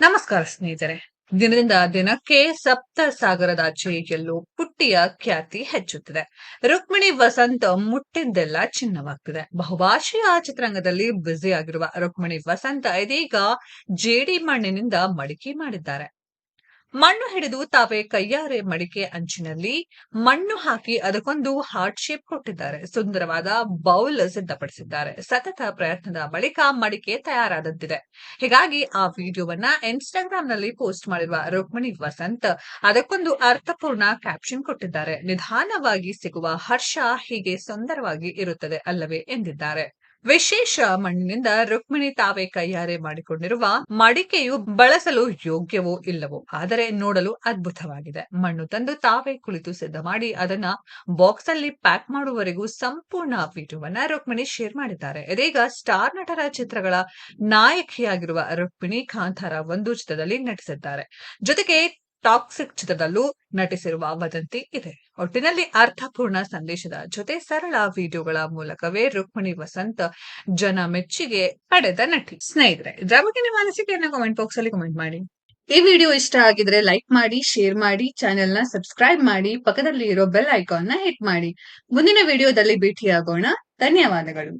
ನಮಸ್ಕಾರ ಸ್ನೇಹಿತರೆ. ದಿನದಿಂದ ದಿನಕ್ಕೆ ಸಪ್ತ ಸಾಗರದಾಚೆ ಎಲ್ಲೋ ಪುಟ್ಟಿಯ ಖ್ಯಾತಿ ಹೆಚ್ಚುತ್ತಿದೆ. ರುಕ್ಮಿಣಿ ವಸಂತ ಮುಟ್ಟಿದ್ದೆಲ್ಲ ಚಿನ್ನವಾಗ್ತಿದೆ. ಬಹುಭಾಷೆಯ ಚಿತ್ರರಂಗದಲ್ಲಿ ಬ್ಯುಸಿ ಆಗಿರುವ ರುಕ್ಮಿಣಿ ವಸಂತ ಇದೀಗ ಜೇಡಿ ಮಣ್ಣಿನಿಂದ ಮಡಿಕೆ ಮಾಡಿದ್ದಾರೆ. ಮಣ್ಣು ಹಿಡಿದು ತಾವೇ ಕೈಯಾರೆ ಮಡಿಕೆ ಅಂಚಿನಲ್ಲಿ ಮಣ್ಣು ಹಾಕಿ ಅದಕ್ಕೊಂದು ಹಾರ್ಟ್ ಶೇಪ್ ಕೊಟ್ಟಿದ್ದಾರೆ. ಸುಂದರವಾದ ಬೌಲ್ ಸಿದ್ಧಪಡಿಸಿದ್ದಾರೆ. ಸತತ ಪ್ರಯತ್ನದ ಬಳಿಕ ಮಡಿಕೆ ತಯಾರಾದದ್ದಿದೆ ಹೀಗಾಗಿ ಆ ವಿಡಿಯೋವನ್ನ ಇನ್ಸ್ಟಾಗ್ರಾಮ್ನಲ್ಲಿ ಪೋಸ್ಟ್ ಮಾಡಿರುವ ರುಕ್ಮಿಣಿ ವಸಂತ್ ಅದಕ್ಕೊಂದು ಅರ್ಥಪೂರ್ಣ ಕ್ಯಾಪ್ಷನ್ ಕೊಟ್ಟಿದ್ದಾರೆ. ನಿಧಾನವಾಗಿ ಸಿಗುವ ಹರ್ಷ ಹೀಗೆ ಸುಂದರವಾಗಿ ಇರುತ್ತದೆ ಅಲ್ಲವೇ ಎಂದಿದ್ದಾರೆ. ವಿಶೇಷ ಮಣ್ಣಿನಿಂದ ರುಕ್ಮಿಣಿ ತಾವೇ ಕೈಯಾರೆ ಮಾಡಿಕೊಂಡಿರುವ ಮಡಿಕೆಯು ಬಳಸಲು ಯೋಗ್ಯವೋ ಇಲ್ಲವೋ, ಆದರೆ ನೋಡಲು ಅದ್ಭುತವಾಗಿದೆ. ಮಣ್ಣು ತಂದು ತಾವೇ ಕುಳಿತು ಸಿದ್ಧ ಮಾಡಿ ಅದನ್ನ ಬಾಕ್ಸ್ ಅಲ್ಲಿ ಪ್ಯಾಕ್ ಮಾಡುವವರೆಗೂ ಸಂಪೂರ್ಣ ವಿಡಿಯೋವನ್ನ ರುಕ್ಮಿಣಿ ಶೇರ್ ಮಾಡಿದ್ದಾರೆ. ಇದೀಗ ಸ್ಟಾರ್ ನಟರ ಚಿತ್ರಗಳ ನಾಯಕಿಯಾಗಿರುವ ರುಕ್ಮಿಣಿ ಕಾಂತಾರ ಒಂದು ಚಿತ್ರದಲ್ಲಿ ನಟಿಸಿದ್ದಾರೆ. ಜೊತೆಗೆ ಟಾಕ್ಸಿಕ್ ಚಿತ್ರದಲ್ಲೂ ನಟಿಸಿರುವ ವದಂತಿ ಇದೆ. ಒಟ್ಟಿನಲ್ಲಿ ಅರ್ಥಪೂರ್ಣ ಸಂದೇಶದ ಜೊತೆ ಸರಳ ವಿಡಿಯೋಗಳ ಮೂಲಕವೇ ರುಕ್ಮಿಣಿ ವಸಂತ ಜನ ಮೆಚ್ಚುಗೆ ಪಡೆದ ನಟಿ. ಸ್ನೇಹಿತರೆ, ಇದರ ಬಗ್ಗೆ ನಿಮ್ಮ ಅನಿಸಿಕೆಯನ್ನು ಕಮೆಂಟ್ ಬಾಕ್ಸ್ ಅಲ್ಲಿ ಕಮೆಂಟ್ ಮಾಡಿ. ಈ ವಿಡಿಯೋ ಇಷ್ಟ ಆಗಿದ್ರೆ ಲೈಕ್ ಮಾಡಿ ಶೇರ್ ಮಾಡಿ ಚಾನೆಲ್ನ ಸಬ್ಸ್ಕ್ರೈಬ್ ಮಾಡಿ ಪಕ್ಕದಲ್ಲಿ ಇರೋ ಬೆಲ್ ಐಕಾನ್ನ ಹಿಟ್ ಮಾಡಿ. ಮುಂದಿನ ವಿಡಿಯೋದಲ್ಲಿ ಭೇಟಿಯಾಗೋಣ. ಧನ್ಯವಾದಗಳು.